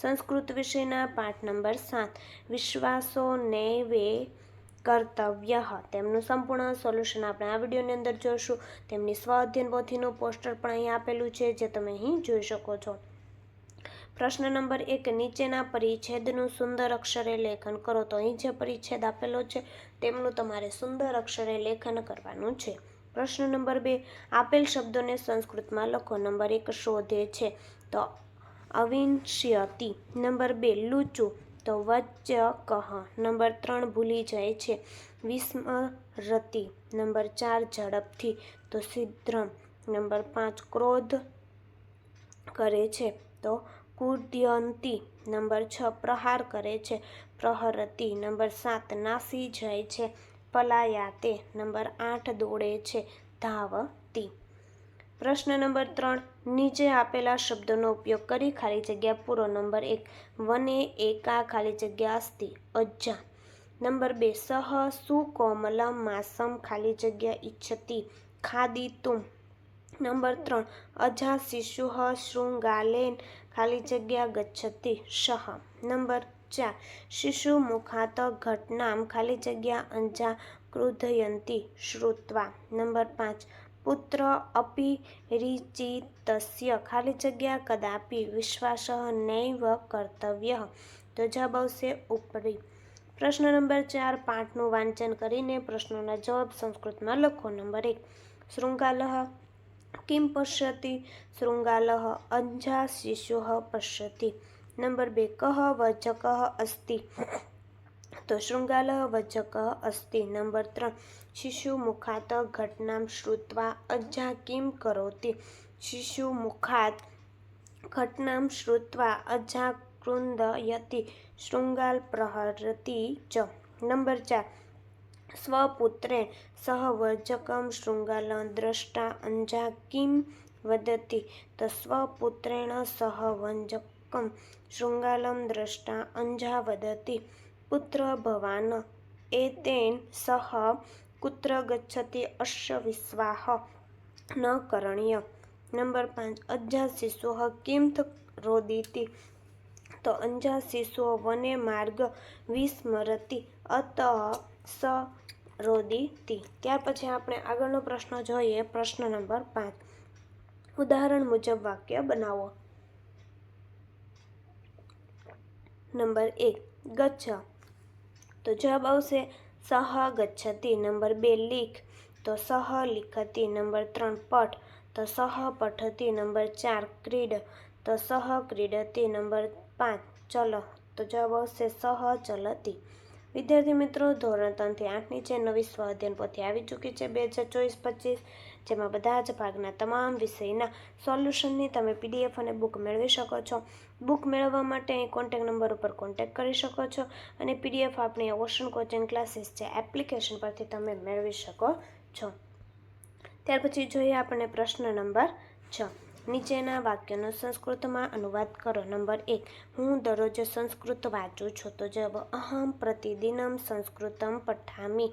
સંસ્કૃત વિષયના પાઠ નંબર સાત. વિશ્વાસો વે કર્તવ્ય તેમનું સંપૂર્ણ સોલ્યુશન આપણે આ વિડીયોની અંદર જોઈશું તેમની સ્વ અધ્યયન પોથીનું પોસ્ટર પણ અહીં આપેલું છે, જે તમે અહીં જોઈ શકો છો. પ્રશ્ન નંબર એક, નીચેના પરિચ્છેદનું સુંદર અક્ષરે લેખન કરો. તો અહીં જે પરિચ્છેદ આપેલો છે, તેમનું તમારે સુંદર અક્ષરે લેખન કરવાનું છે. પ્રશ્ન નંબર બે, આપેલ શબ્દોને સંસ્કૃતમાં લખો. નંબર એક, શોધે છે. તો અવિંશ્યતિ નંબર બે, લૂચું તો વચ્ચ કહ નંબર ત્રણ, ભૂલી જાય છે. વિસ્મરતી. નંબર ચાર, ઝડપથી તો સિદ્ધ્રમ. નંબર પાંચ, ક્રોધ કરે છે તો કુદ્યંતી. નંબર છ, પ્રહાર કરે છે પ્રહરતી. નંબર સાત, નાસી જાય છે પલાયાતે. નંબર આઠ, દોડે છે ધાવતી. પ્રશ્ન નંબર ત્રણ, નીચે આપેલા શબ્દોનો ઉપયોગ કરી ખાલી જગ્યા પૂરો. નંબર એક, વને એકા ખાલી જગ્યા અસ્તિ, અજ્જા. નંબર બે, સહ સુકોમલમ માસમ ખાલી જગ્યા ઈચ્છતી તું નંબર ત્રણ, અજા, શિશુ શૃંગાલેન ખાલી જગ્યા ગચ્છતી, શહ. નંબર ચાર, શિશુ, મુખાત, ઘટનામ ખાલી જગ્યા અંજા, ક્રુધયંતી, શ્રુત્વા. નંબર પાંચ પુત્ર અપિરિચિતસ્ય. ખાલી જગ્યા કદાપી વિશ્વાસ નૈવ કર્તવ્ય. તો જવાબ આવશે ઉપરી. પ્રશ્ન નંબર ચાર પાઠનું વાંચન કરીને પ્રશ્નોના જવાબ સંસ્કૃતમાં લખો. નંબર એક શૃંગાલહ કિમ પશ્યતિ? શૃંગાલહ અંજા શિશુ પશ્યતિ. નંબર બે કહ વચક અસ્તિ? તો શૃંગાલ વચક અસ્તિ નંબર ત્રણ. શિશુ મુખાત ઘટનામ શ્રુત્વા અજ્જા કિમ કરોતી? શિશુ મુખાત ઘટનામ શ્રુત્વા અજ્જા કૃંદયતિ? શૃંગાલ પ્રહરતી ચ. નંબર ચાર. સ્વપુત્રે સહવર્જકમ શૃંગાલ દ્રષ્ટા અંજા કિમ વદતી? તો સ્વપુત્રેણ સહવંજકમ શૃંગાલમ દ્રષ્ટા અંજા વદતિ. પુત્ર ભવાન. એતેન સહ કુત્ર ગચ્છતિ અશ્ય વિશ્વાહ ન કરણ્ય. નંબર પાંચ અજા શિશુ કિમથ રોદિતિ? તો અંજા શિશુ વને માર્ગ વિસ્મરતી અત સ રોદિતિ. ત્યાર પછી આપણે આગળનો પ્રશ્ન જોઈએ, પ્રશ્ન નંબર પાંચ. ઉદાહરણ મુજબ વાક્ય બનાવો. નંબર એક, ગચ્છ તો જવાબ આવશે સહ ગચ્છતી નંબર બે લીખ, તો સહ લિખતી નંબર ત્રણ પઠ, તો સહ પઠતી નંબર ચાર ક્રીડ, તો સહ ક્રીડતી નંબર પાંચ ચલો, તો જવાબ આવશે સહ ચલતી વિદ્યાર્થી મિત્રો, ધોરણ ત્રણથી આઠની જે નવી સ્વ પોથી આવી ચૂકી છે, બે હજાર ચોવીસ પચીસ જેમાં બધા જ ભાગના તમામ વિષયના સોલ્યુશનની તમે પીડીએફ અને બુક મેળવી શકો છો. બુક મેળવવા માટે અહીં કોન્ટેક નંબર ઉપર કોન્ટેક કરી શકો છો અને પીડીએફ આપણી ઓશન કોચિંગ ક્લાસીસ છે એપ્લિકેશન પરથી તમે મેળવી શકો છો. ત્યાર પછી જોઈએ આપણને પ્રશ્ન નંબર છ. નીચેના વાક્યનો સંસ્કૃતમાં અનુવાદ કરો. નંબર એક. હું દરરોજ સંસ્કૃત વાંચું છું. તો જવાબ અહમ પ્રતિદિનમ સંસ્કૃતમ પઠામી.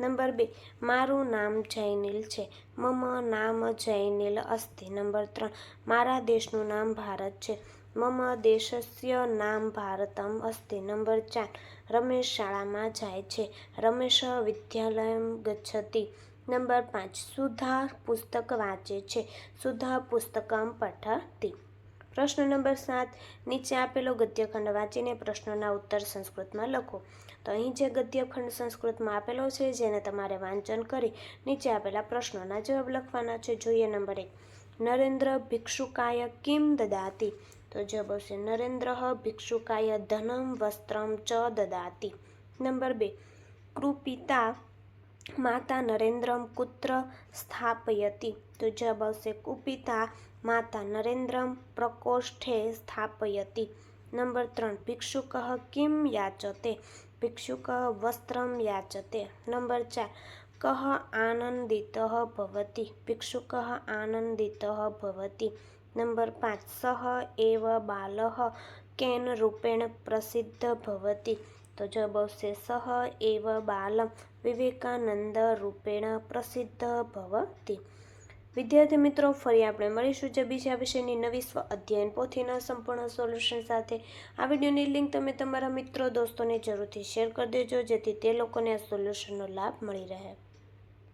નંબર બે, મારું નામ જૈનિલ છે. મમ નામ જૈનિલ અસ્તિ નંબર ત્રણ, મારા દેશનું નામ ભારત છે. મમ દેશસ્ય નામ ભારતમ અસ્તિ નંબર ચાર, રમેશ શાળામાં જાય છે. રમેશ વિદ્યાલયમ ગચ્છતિ. નંબર પાંચ, સુધા પુસ્તક વાંચે છે. સુધા પુસ્તકમ પઠતી. પ્રશ્ન નંબર સાત, નીચે આપેલો ગદ્યખંડ વાંચીને પ્રશ્નોના ઉત્તર સંસ્કૃતમાં લખો. તો અહીં જે ગદ્યખંડ સંસ્કૃતમાં આપેલો છે, જેને તમારે વાંચન કરી નીચે આપેલા પ્રશ્નોના જવાબ લખવાના છે. જોઈએ નંબર એક. નરેન્દ્ર ભિક્ષુકાય કિમ દદાતી? તો જવાબ આવશે, નરેન્દ્ર ભિક્ષુકાય ધનમ વસ્ત્રમ ચ દદાતી. નંબર બે. કૃપિતા માતા નરેન્દ્રમ કુત્ર સ્થાપયતિ. તો જવાબ આવશે કુપિતા માતા નરેન્દ્રમ પ્રકોષ્ઠે સ્થાપયતિ. નંબર ત્રણ, ભિક્ષુક કિમ યાચતે? ભિક્ષુક વસ્ત્રમ યાચતે. નંબર ચાર કહ આનંદિત ભવતી. ભિક્ષુક આનંદિત ભવતી. નંબર પાંચ સહ એવ બાલ કેન રૂપેણ પ્રસિદ્ધ ભવતી. તો જવાબ આવશે સહ એવ બાલમ વિવેકાનંદ રૂપેણ પ્રસિદ્ધ ભવતી વિદ્યાર્થી મિત્રો ફરી આપણે મળીશું જે બીજા વિષયની નવી સ્વ અધ્યયન પોથીના સંપૂર્ણ સોલ્યુશન સાથે। આ વિડીયોની લિંક તમે તમારા મિત્રો, દોસ્તોને જરૂરથી શેર કરી દેજો, જેથી તે લોકોને આ સોલ્યુશનનો લાભ મળી રહે।